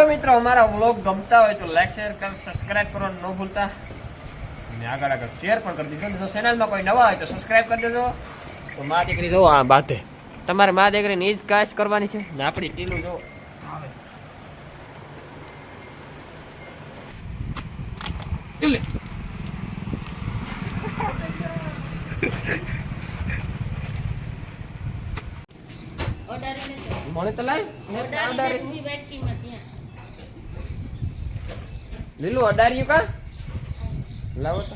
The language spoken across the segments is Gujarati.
તો મિત્રો અમારા વ્લોગ ગમતા હોય તો લાઈક શેર કર સબસ્ક્રાઇબ કરવાનું ન ભૂલતા. અને આગળ આગળ શેર પણ કરી દેજો. જો ચેનલમાં કોઈ નવા હોય તો સબસ્ક્રાઇબ કરી દેજો. તો મા દીકરી જો આ બાતે તમારે મા દીકરીને એ જ કાશ કરવાની છે? ને આપણી ટીલું જો આવે. ટીલે. મને તો લાય અડારી લીલું અડાર્યું કા? લાવો તો.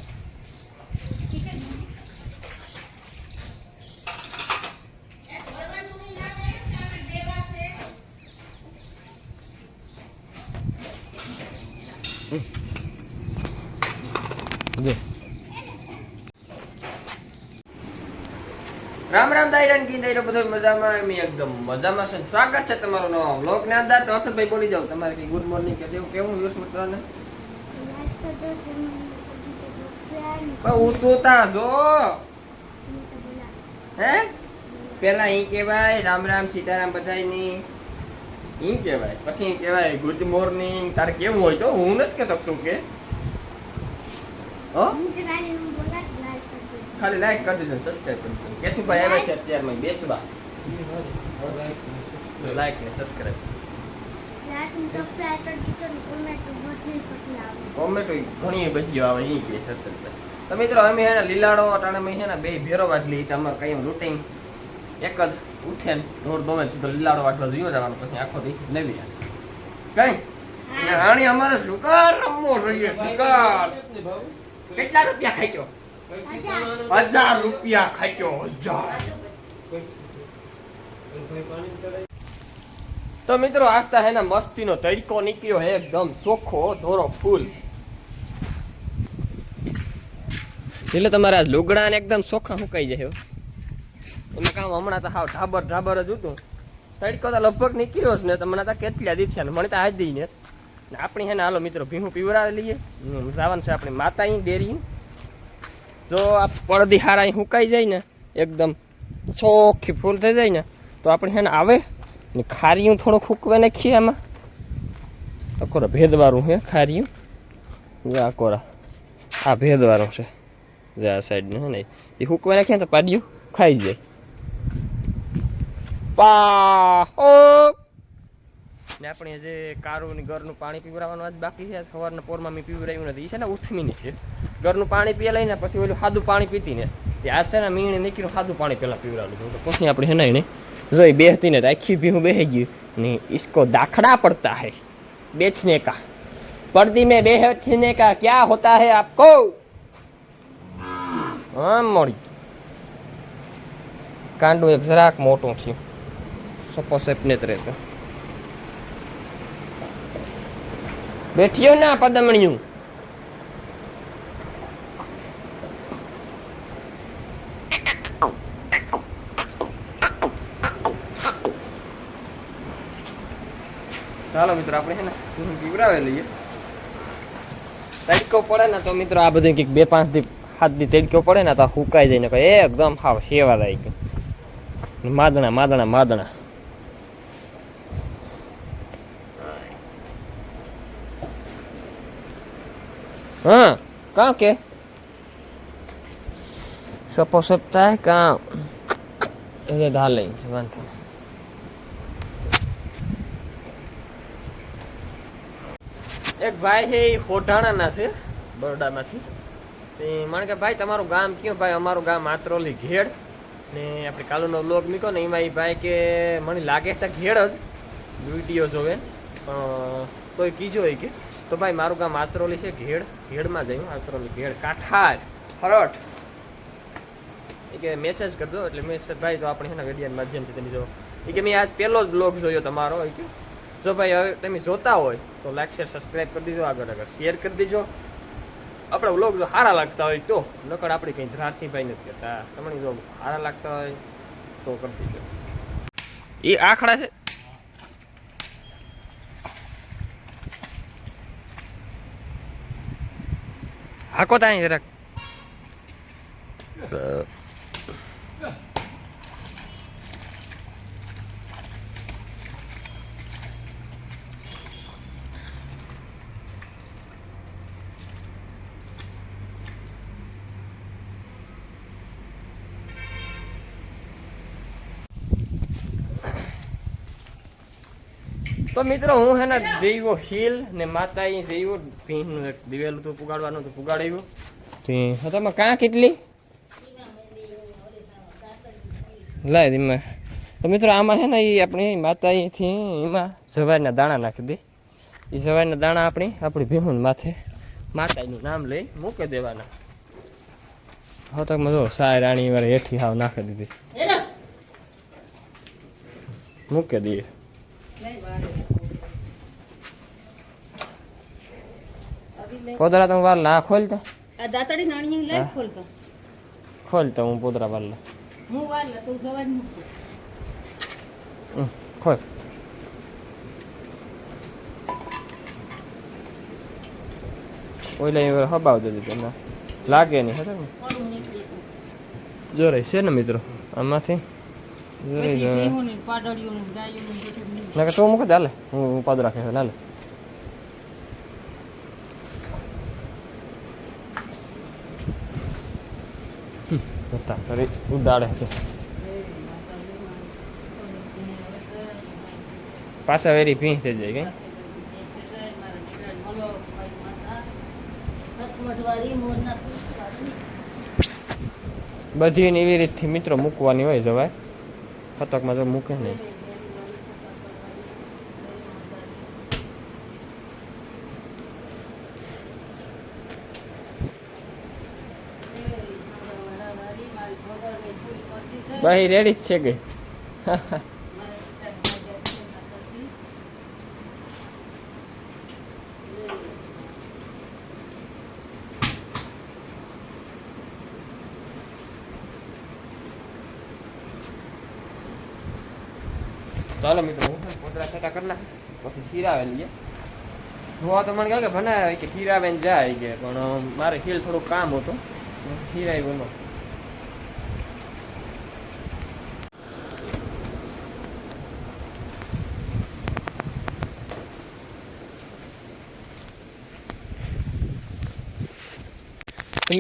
રામ રામ દાયરાન કી દાયરો બધો મજામાં? એમ એકદમ મજામાં છે સ્વાગત છે તમારો નવા વ્લોગ ને અંદર. તો હર્ષદભાઈ બોલી જાવ તમારે કઈ ગુડ મોર્નિંગ કે દેવું કેવું યુસ મિત્રોને હું જોતા જો હે. પેલા ઈ કહેવાય રામ રામ સીતારામ બધાયની. ઈ કહેવાય. પછી ઈ કહેવાય ગુડ મોર્નિંગ તારે કેવું હોય તો હું નથી કહેતો તું કે. ખાલી લાઈક કરી દેજો સબસ્ક્રાઇબ કરી દેજો કેશુભાઈ આવ્યા છે અત્યારમાં બેસવા. લાઈક ને સબસ્ક્રાઇબ ટોમેટો ઘણી ભજીઓ આવે. ઈ કે તો મિત્રો અમે હે લીલાડો અટાણે અમે હે ને બે ભેરો વાટલી તમારે કઈ લૂટિંગ એક જ ઉઠે ને ઢોર દોમે સીધો લીલાડો વાટલો જોયો જવાનો પછી આખો દી લેવી કઈ? રાણી અમારે સુકાર રમવો જોઈએ સુકાર કેટલા રૂપિયા ખાઈ હજાર રૂપિયા ખાચ્યો હજાર. તો મિત્રો આસ્તા હે ને મસ્તીનો તડકો નીકળ્યો હે, એકદમ ચોખ્ખો ધોરો ફૂલ. એટલે તમારા લુગડા ને એકદમ ચોખ્ખા સુકાઈ જાય. એમાં કામ હમણાં તો હાવ ઢાબર ઢાબર જ હતું. તડકો તો લગભગ નીકળ્યો છે ને તમને મને તો કેટલા દી ને, મને તો આજ દી ને. આપણી હે ને, હાલો મિત્રો, ભીહું પીવડાવી લઈએ. જવાનું છે આપણી માતા અહીં ડેરી જો આ પડદી હારા અહીં સુકાઈ જાય ને, એકદમ ચોખ્ખી ફૂલ થઈ જાય ને, તો આપણે હે ને આવે. ને ખારીયું થોડું ખૂકવે નાખીએ આમાં. અકોરા ભેદવાળું હે ખારીયું? જો અકોરા કોરા. આ ભેદવાળું છે. જે આ સાઈડનું હે ને, એ ખૂકવે નાખીએ તો પાડ્યું ખાઈ જાય. પા ને આપણે જે કારું ઘરનું પાણી પીવડાવવાનું આજ બાકી છે, સવારના પોરમાં મેં પીવડાવ્યું નથી. એ છે ને ઉથમીની છે. ઘરનું પાણી પીએ લઈને પછી ઓલું સાદું પાણી પીતી ને એ આજ છે ને મીણી નીકળ્યું સાદું પાણી પહેલાં પીવડાવેલું તો પછી આપણે હે ને એને જોઈ બેહતી ને તો આખી ભીહું બેહી ગયું ને इसको दाखड़ा पड़ता है बेचने का पर्दी में बेचने का क्या होता है आपको હા મળી કાંડું એક જરાક મોટું થયું સપોસ એપને જ રહેતો બેઠ્યો ના પદમણિયું ચાલો મિત્રો, આપણે હે ને દૂધ લઈએ. તડકો પડે ને તો મિત્રો આ બધું કંઈક બે પાંચ દી, સાત દી તડકો પડે ને તો હુકાઈ જાય ને કોઈ એકદમ હાવ સેવા લાગી ગયું. માદણા માદણા માદણા. હા, કાં કે? સપો સપ્તાહ કાં? એ ધાલે છે. વાંધો એક ભાઈ છે, એ હોઢાણાના છે, બરોડામાંથી. મને કે ભાઈ, તમારું ગામ કયું? ભાઈ, અમારું ગામ આત્રોલી ઘેડ. ને આપણે કાલુનો વ્લોગ નીકો ને, એમાં એ ભાઈ કે, મને લાગે તો ઘેડ જ વીડિયો જોવે. તોય કીજો હોય કે, તો ભાઈ, મારું ગામ આત્રોલી છે, ઘેડ. ઘેડમાં જયું આત્રોલી ઘેડ. કાઠાર ફરોટ એ કે મેસેજ કરી દો એટલે મેસેજ ભાઈ તો આપણે એના વિડીયા માધ્યમથી તમે જો. એ કે મેં આજ પહેલો જ બ્લોગ જોયો તમારો, એ કે. જો ભાઈ, હવે તમે જોતા હોય તો લાઈક શેર સબસ્ક્રાઈબ કરી દીજો આગળ આગળ. શેર કરી દીજો. આપણે વ્લોગ જો સારા લાગતા હોય તો, નકર આપણે કંઈ જરાથી ભાઈ નથી કરતા. તમને જો સારા લાગતા હોય તો કરી દીજો. એ આખડા છે. હાકો ત્યાં જરાક. તો મિત્રો હું હે ને જઈવો હિલ ને માતા અહીં જઈવો ભીન દિવેલું તો પુગાડવાનું તો પુગાડ્યું. તે હા તમે કાં કેટલી? લાય ધીમે. તો મિત્રો આમાં છે ને એ આપણી માતા અહીંથી એમાં જવારના દાણા નાખી દે. એ જવારના દાણા આપણી આપણી ભીહુન માથે માતાનું નામ લઈ મૂકી દેવાના. હા તો જો સાય રાણી વાળા હેઠી હાવ નાખી દીધી. મૂકી દઈએ. પોદરા તો વાર ના ખોલતા આ દાતડી નાણી લઈ હા. ખોલતો ખોલતા હું પોદરા વાર લા હું વાર લે તું સવાર મૂક. હમ, ખોલ. ઓઈલા એ હબાવ દે દીધું ના લાગે નહીં હતા ને થોડું નીકળી છે ને મિત્રો? આમાંથી? જોરે જોરે. ના કે તું મૂકે ચાલે હું હું પદ રાખે ના લે હમ, ઉદાડે છે. પાછા વેરી ભીં થઈ જાય કઈ. બધી એવી રીતથી મિત્રો મૂકવાની હોય જવાય. ફતકમાં તો મૂકે ને. ભાઈ રેડી જ છે ગઈ મારે પિતાને ભાગ્યા છે, માતાજી. ચાલો મિત્રો, હું પોતરા છટા કરી પછી હીરાવે લઈએ હું તો મને કહે કે ભલે કે હીરાવેન જાય કે, પણ મારે હીલ થોડું કામ હતું. હીરાય બોલો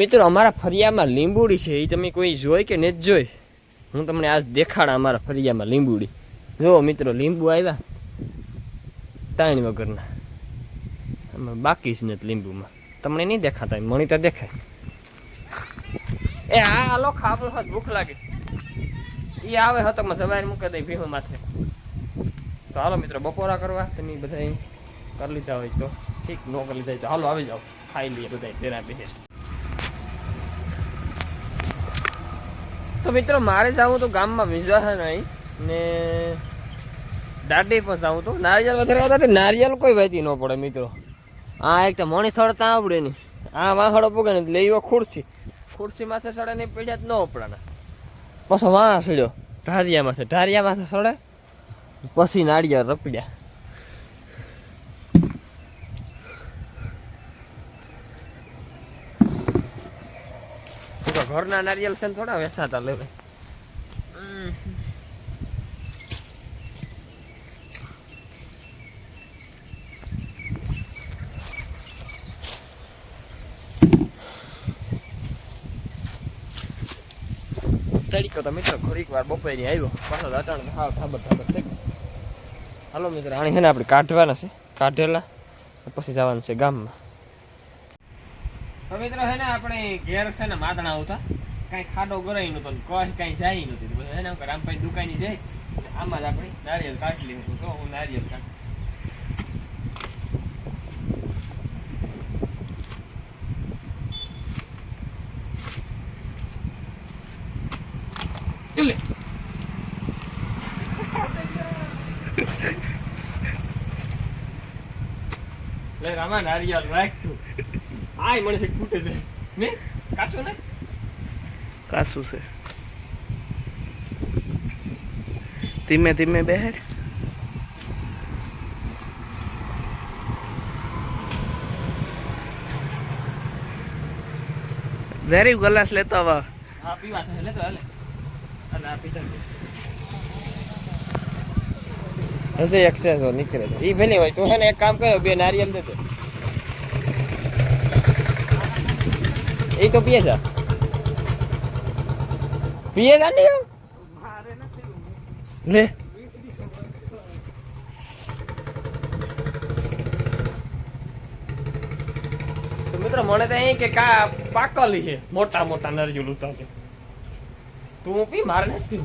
મિત્રો, અમારા ફરિયામાં લીંબુડી છે એ તમે કોઈ જોઈ કે નથી જોઈ? હું તમને આજ દેખાડા અમારા ફરિયામાં લીંબુડી. જો મિત્રો, લીંબુ આવ્યા તાણ વગરના. આમાં બાકી જ નથી લીંબુમાં. તમને નહીં દેખાતા, મણી તો દેખાય. એ હા હાલો, ખાવું હોત ભૂખ લાગે. એ આવે હતો માં સવારે મૂકી દઈ ભીહું માથે. તો હાલો, મિત્રો, બપોરા કરવા. તમે બધા કરી લીધા હોય તો. ઠીક, ન કરી લીધા તો હાલો, આવી જાઓ. ખાઈ લઈએ બધા તેના બેસે તો મિત્રો, મારે જવું તો ગામમાં વિઝા નહીં. ને દાઢી પણ જાઉં તો નારિયેલ વધારે આવતા નારિયેલ કોઈ વહેતી ન પડે, મિત્રો. આ એક તો મણી સળતા આવડે નહીં. આ વાહડો પૂગે ને એવો ખુરશી. ખુરશી માથે સડે નહીં પડ્યા જ ન ઉપડાના. પછી વાહ સડ્યો ઢારિયા માથે ઢારિયા માથે સડે પછી નાળિયેર રપડ્યા. ઘરના નારિયેલ છે ને થોડા વેસાતા લેવાય. તડીકો તો મિત્રો ઘડીક વાર બપોરે આવ્યો. પાછો દાટાણ હાવ ઠાબર ઠાબર થઈ હાલો મિત્રો આણી છે ને આપણે કાઢવાના છે, કાઢેલા. પછી જવાનું છે ગામમાં. તો મિત્રો છે ને આપણે ઘેર છે ને માતણા આવતા કાંઈ ખાડો ગરાઈ નતો કઈ કાંઈ જાય નતું તો પછી છે ને રામભાઈ દુકાની જાય આમાં જ આપણે નારિયેલ કાઢી લીધું. તો હું નારિયેલ કાઢ લે લે રામા આય મને છે ફૂટે છે. ને? કાસો ને? કાસું છે. ધીમે ધીમે બેહેર ઝેરી ગલાસ લેતો આવા. હા પીવા છે લેતો હાલે. અને આ પીતા હશે એક્સેસ નીકળે તો. એ ભલે હોય, તો એને એક કામ કર્યો બે નારિયેલ દે એ તો પીએ છે. પીએ છે ને લે. મિત્રો, મને તો અહીં કે કા પાકલી છે, મોટા મોટા નરજુલ છે તું પી, મારે નથી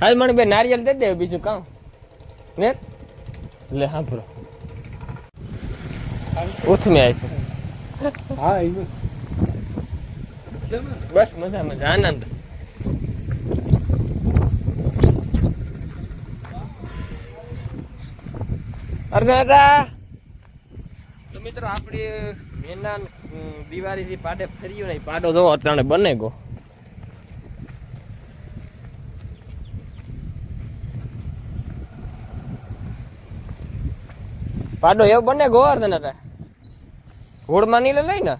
હાલ મને બે નારિયેલ દે દે બીજું કામ ને? લે હા ભરો ઉઠ મેં આવી હા બસ મજા મજા આનંદ. અર્જુનતા તો મિત્રો આપણી મેના દિવાળી થી પાડે ફર્યું નહીં. પાડો જો અચાણે બને ગો પાડો, એવો બને ગો અર્જુનતા હોળમાં નહીં લઈ ને.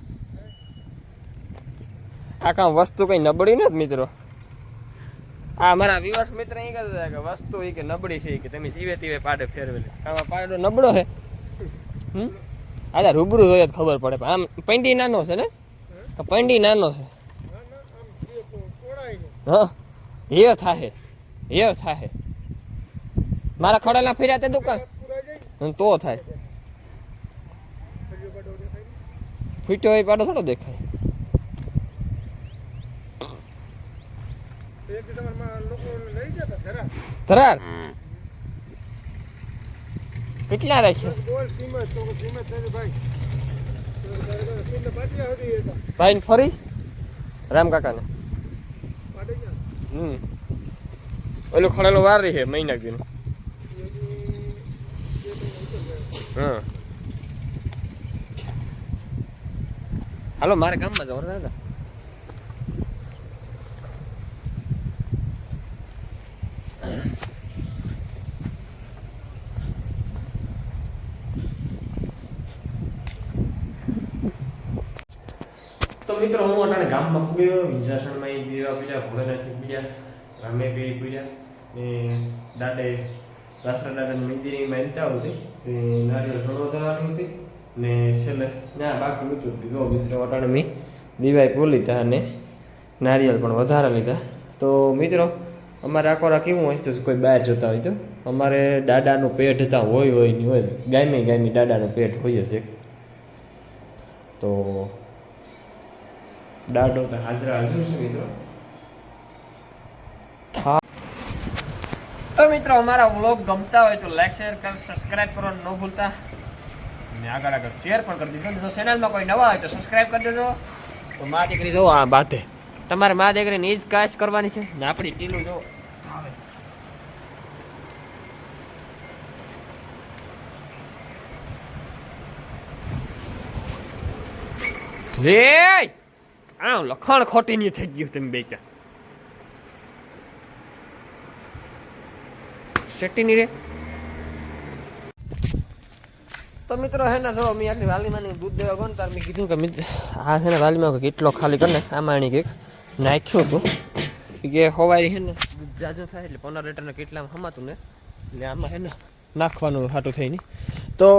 આ કામ વસ્તુ કઈ નબળી નથી, મિત્રો. આ મારા વિવર્સ મિત્ર એ કહેતા હતા કે વસ્તુ એ કે નબળી છે કે તમે જીવે તીવે પાડે ફેરવેલી. આમાં પાડો નબળો છે તો રૂબરૂ જોઈએ તો ખબર પડે આમ પૈંડી નાનો છે ને? પૈંડી નાનો છે. હા? એ થાહે એ થાહે. મારા ખડેલા ફેર્યા તે દુકાન? તો થાય. ફીટો એ પાડો થોડો દેખાય. લોકો લઈ જતા ધરાર. કેટલા રાખ્યા? ભાઈ. ને ફરી? રામ કાકા ને હમ. ઓલું ખડેલો વાર રહી છે મહિના દીનું હા હાલો મારે ગામમાં જવાનું દાદા તો મિત્રો હું અટાણે ગામમાં પૂગ્યો વિંજાસણમાં એ દીવા પીડ્યા ભોળેનાથી પીડ્યા રામે બી પીડ્યા ને દાડે દાસરા દાદાની મંદિરની માનતા હતી તે નારિયેળ ઘણો ધરવાની હતી ને છેલ્લે, ના, બાકી ઊંચું હતું. જો મિત્રો અટાણે દીવાઈ પૂરી લીધા અને નારિયેળ પણ વધારે લીધા. તો મિત્રો, અમારે આકોરા કેવું હોય? તો કોઈ બહાર જતા હોય તો? અમારે દાદાનું પેટ ત્યાં હોય હોય નહીં હોય. ગાયમે ગાયમી દાદાનું પેટ હોય એક. તો દાડો તો હાજરા હાજર છે મિત્રો. તો મિત્રો, અમારા વ્લોગ ગમતા હોય તો લાઈક શેર કર સબસ્ક્રાઇબ કરો ન ભૂલતા. અને આગળ આગળ શેર પણ કરી દેજો ચેનલમાં કોઈ નવા હોય તો સબસ્ક્રાઇબ કરી દેજો. તો મા દીકરી જો, આ બાતે તમારે મા દીકરીની જ કાશ કરવાની છે. ને આપણી ટીલું જો રે આવ લખણ ખોટી નહીં થઈ ગયું તમે બે ક્યાં ની રે. તો મિત્રો હે ને, જો મેં આટલી વાલીમાંની દૂધ દેવા ગયો ને તાર મેં કીધું કે આ છે ને વાલીમાં કેટલો ખાલી કરીને આમાં એની કંઈક નાખ્યું હતું. કે હવારી છે ને, દૂધ થાય એટલે પંદર લીટરને કેટલામાં હમાતું ને, એટલે આમાં છે ને નાખવાનું થઈ નહીં તો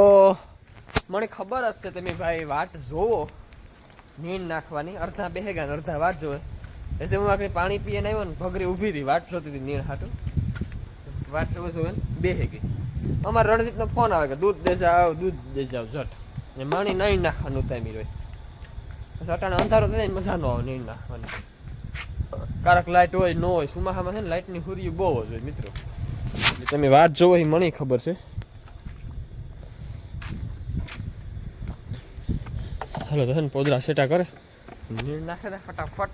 મને ખબર છે તમે ભાઈ વાટ જોવો, નીણ નાખવાની, અડધા બેહેગા ને અડધા વાટ જોવે. એટલે હું આખી પાણી પીએ આવ્યો ને, ભગરી ઊભી હતી વાટ જોતી હતી નીણ હાટું. વાત જોવે ને ગઈ અમારે રણજીતનો ફોન આવે કે દૂધ દેજા આવ દૂધ દેજા જાવ જટ. ને માણી નહીં નાખવાનું તામી રહે સટાણે અંધારો થાય ને મજા ન આવે નહીં નાખવાની. કારક લાઇટ હોય ન હોય સુમાહામાં છે ને લાઇટની હુરી બહુ જ હોય મિત્રો. તમે વાત જોવો એ મને ખબર છે. હાલો તો પોદરા સેટા કરે. નીર નાખે ને ફટાફટ.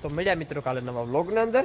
તો મળ્યા મિત્રો કાલે નવા વ્લોગની અંદર.